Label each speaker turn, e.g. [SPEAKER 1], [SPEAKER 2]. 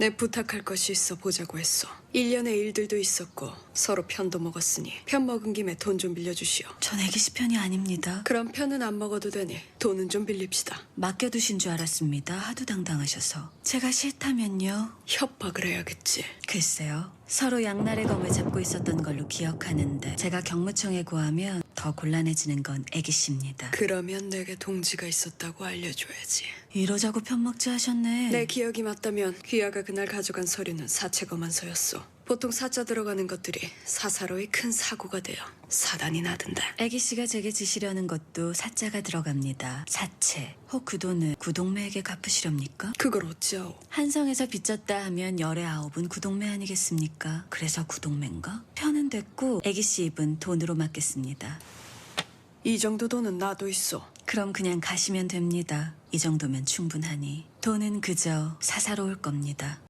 [SPEAKER 1] 내 부탁할 것이 있어 보자고 했어. 1년의 일들도 있었고 서로 편도 먹었으니 편 먹은 김에 돈 좀 빌려주시오.
[SPEAKER 2] 전 애기씨 편이 아닙니다.
[SPEAKER 1] 그럼 편은 안 먹어도 되니 돈은 좀 빌립시다.
[SPEAKER 2] 맡겨두신 줄 알았습니다. 하도 당당하셔서. 제가 싫다면요?
[SPEAKER 1] 협박을 해야겠지.
[SPEAKER 2] 글쎄요. 서로 양날의 검을 잡고 있었던 걸로 기억하는데 제가 경무청에 구하면 더 곤란해지는 건 애기씨입니다.
[SPEAKER 1] 그러면 내게 동지가 있었다고 알려줘야지.
[SPEAKER 2] 이러자고 편먹지 하셨네.
[SPEAKER 1] 내 기억이 맞다면 귀하가 그날 가져간 서류는 사체 검안서였어. 보통 사자 들어가는 것들이 사사로이 큰 사고가 되어 사단이 나던데.
[SPEAKER 2] 애기씨가 제게 지시려는 것도 사자가 들어갑니다. 사채. 혹 그 돈을 구동매에게 갚으시렵니까?
[SPEAKER 1] 그걸 어찌하오?
[SPEAKER 2] 한성에서 빚졌다 하면 열의 아홉은 구동매 아니겠습니까? 그래서 구동매인가? 편은 됐고 애기씨 입은 돈으로 맡겠습니다.
[SPEAKER 1] 이 정도 돈은 나도 있어.
[SPEAKER 2] 그럼 그냥 가시면 됩니다. 이 정도면 충분하니. 돈은 그저 사사로울 겁니다.